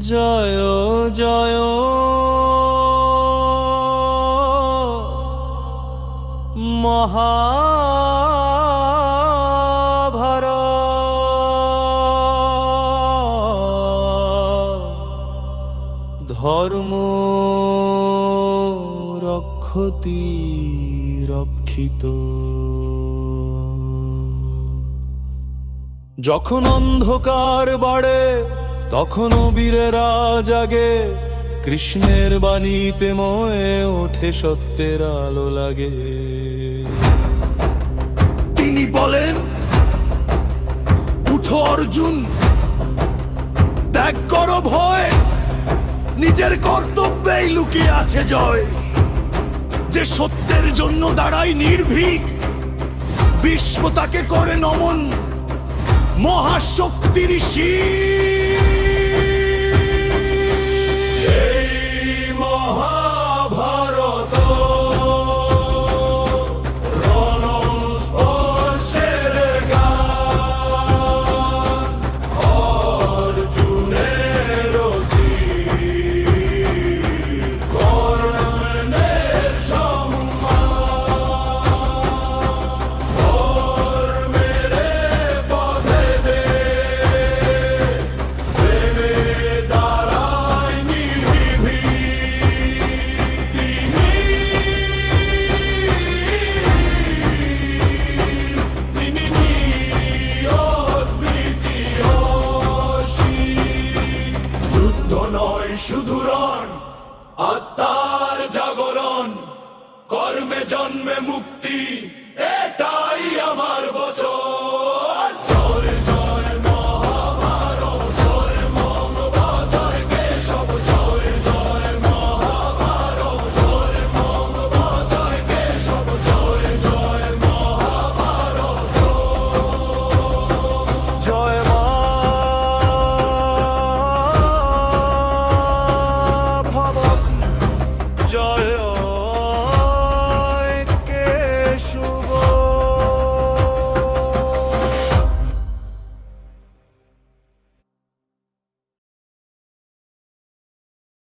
জয় জয় মহাভারত ধর্ম রক্ষতি রক্ষিত। যখন অন্ধকার বাড়ে, তখন বীরেরা জাগে। কৃষ্ণের বাণীতে ময়ে ওঠে সত্যের আলো লাগে। তিনি বলেন, উঠো অর্জুন, ত্যাগ করো ভয়। নিজের কর্তব্যেই লুকিয়ে আছে জয়। যে সত্যের জন্য দাঁড়ায় নির্ভীক বিশ্ব তাকে করে নমন মহাশক্তির মহাভারত নয় শুধু রণ আত্মার জাগরণ কর্মে জন্মে মুক্তি এটাই আমার বচন।